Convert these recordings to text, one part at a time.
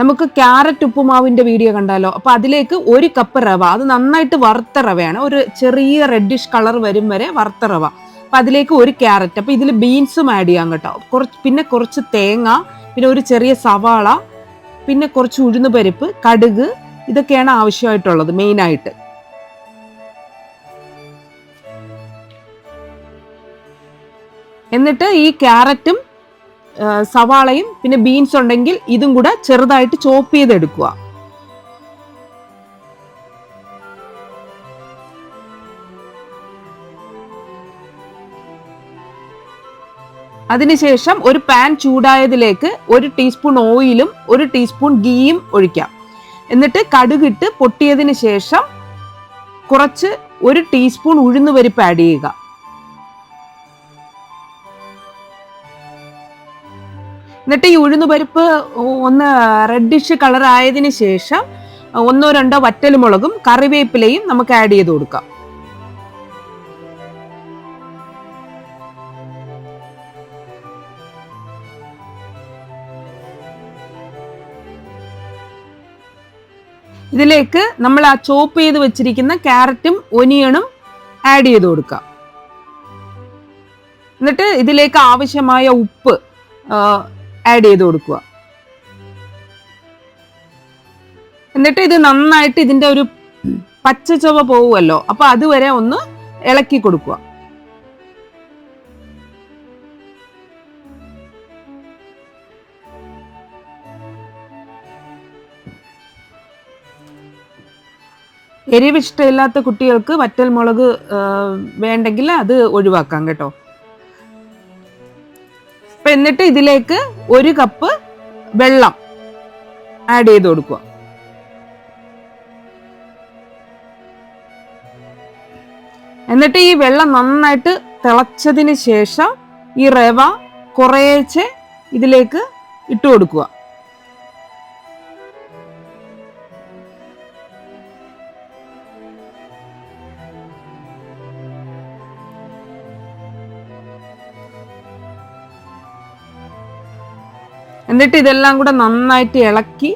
നമുക്ക് carrot ഉപ്പുമാവിന്റെ video കണ്ടാലോ? അപ്പോൾ അതിലേക്ക് ഒരു കപ്പ് റവ. അത് നന്നായിട്ട് വറുത്ത റവയാണ്. ഒരു ചെറിയ റെഡിഷ് കളർ വരും വരെ വറുത്ത റവ. അപ്പൊ അതിലേക്ക് ഒരു ക്യാരറ്റ്. അപ്പോൾ ഇതിൽ ബീൻസും ആഡ് ചെയ്യാം കേട്ടോ. കുറച്ച് പിന്നെ കുറച്ച് തേങ്ങ പിന്നെ ഒരു ചെറിയ സവാള പിന്നെ കുറച്ച് ഉഴുന്ന് പരിപ്പ് കടുക് ഇതൊക്കെയാണ് ആവശ്യമായിട്ടുള്ളത് മെയിനായിട്ട് എന്നിട്ട് ഈ ക്യാരറ്റും സവാളയും പിന്നെ ബീൻസ് ഉണ്ടെങ്കിൽ ഇതും കൂടെ ചെറുതായിട്ട് ചോപ്പ് ചെയ്തെടുക്കുക. അതിനുശേഷം ഒരു പാൻ ചൂടായതിലേക്ക് ഒരു ടീസ്പൂൺ ഓയിലും ഒരു ടീസ്പൂൺ ഗീയും ഒഴിക്കാം. എന്നിട്ട് കടുകിട്ട് പൊട്ടിയതിന് ശേഷം കുറച്ച് ഒരു ടീസ്പൂൺ ഉഴുന്നുപരിപ്പ് ആഡ് ചെയ്യുക. എന്നിട്ട് ഈ ഉഴുന്ന് പരിപ്പ് ഒന്ന് റെഡിഷ് കളർ ആയതിനു ശേഷം ഒന്നോ രണ്ടോ വറ്റൽമുളകും കറിവേപ്പിലയും നമുക്ക് ആഡ് ചെയ്ത് കൊടുക്കാം. ഇതിലേക്ക് നമ്മൾ ആ ചോപ്പ് ചെയ്ത് വെച്ചിരിക്കുന്ന ക്യാരറ്റും ഒനിയണും ആഡ് ചെയ്ത് കൊടുക്കാം. എന്നിട്ട് ഇതിലേക്ക് ആവശ്യമായ ഉപ്പ് ആഡ് ചെയ്ത് കൊടുക്കുക. എന്നിട്ട് ഇത് നന്നായിട്ട് ഇതിന്റെ ഒരു പച്ച ചുവ പോവുമല്ലോ അപ്പൊ അതുവരെ ഒന്ന് ഇളക്കി കൊടുക്കുക. എരിവ് ഇഷ്ടമില്ലാത്ത കുട്ടികൾക്ക് വറ്റൽ മുളക് വേണ്ടെങ്കിൽ അത് ഒഴിവാക്കാം കേട്ടോ. അപ്പൊ എന്നിട്ട് ഇതിലേക്ക് ഒരു കപ്പ് വെള്ളം ആഡ് ചെയ്ത് കൊടുക്കുക. എന്നിട്ട് ഈ വെള്ളം നന്നായിട്ട് തിളച്ചതിന് ശേഷം ഈ റവ കുറേശ്ശെ ഇതിലേക്ക് ഇട്ട് കൊടുക്കുക. എന്നിട്ട് ഇതെല്ലാം കൂടെ നന്നായിട്ട് ഇളക്കി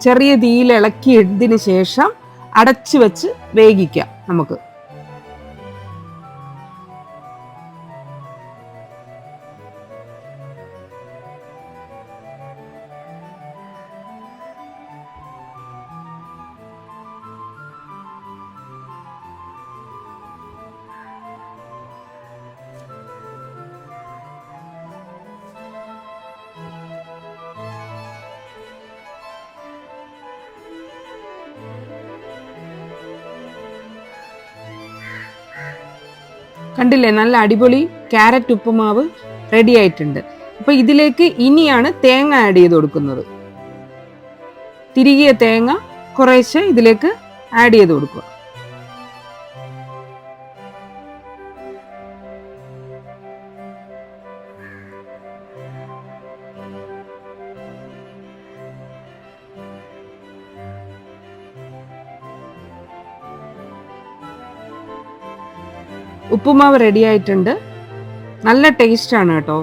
ചെറിയ തീയിൽ ഇളക്കി എടുത്തതിന് ശേഷം അടച്ചു വെച്ച് വേവിക്കാം നമുക്ക്. കണ്ടില്ലേ? നല്ല അടിപൊളി ക്യാരറ്റ് ഉപ്പുമാവ് റെഡി ആയിട്ടുണ്ട്. അപ്പൊ ഇതിലേക്ക് ഇനിയാണ് തേങ്ങ ആഡ് ചെയ്ത് കൊടുക്കുന്നത്. തിരികിയ തേങ്ങ കുറേശ്ശെ ഇതിലേക്ക് ആഡ് ചെയ്ത് കൊടുക്കുക. ഉപ്പുമാവ് റെഡി ആയിട്ടുണ്ട്. നല്ല ടേസ്റ്റ് ആണ് കേട്ടോ.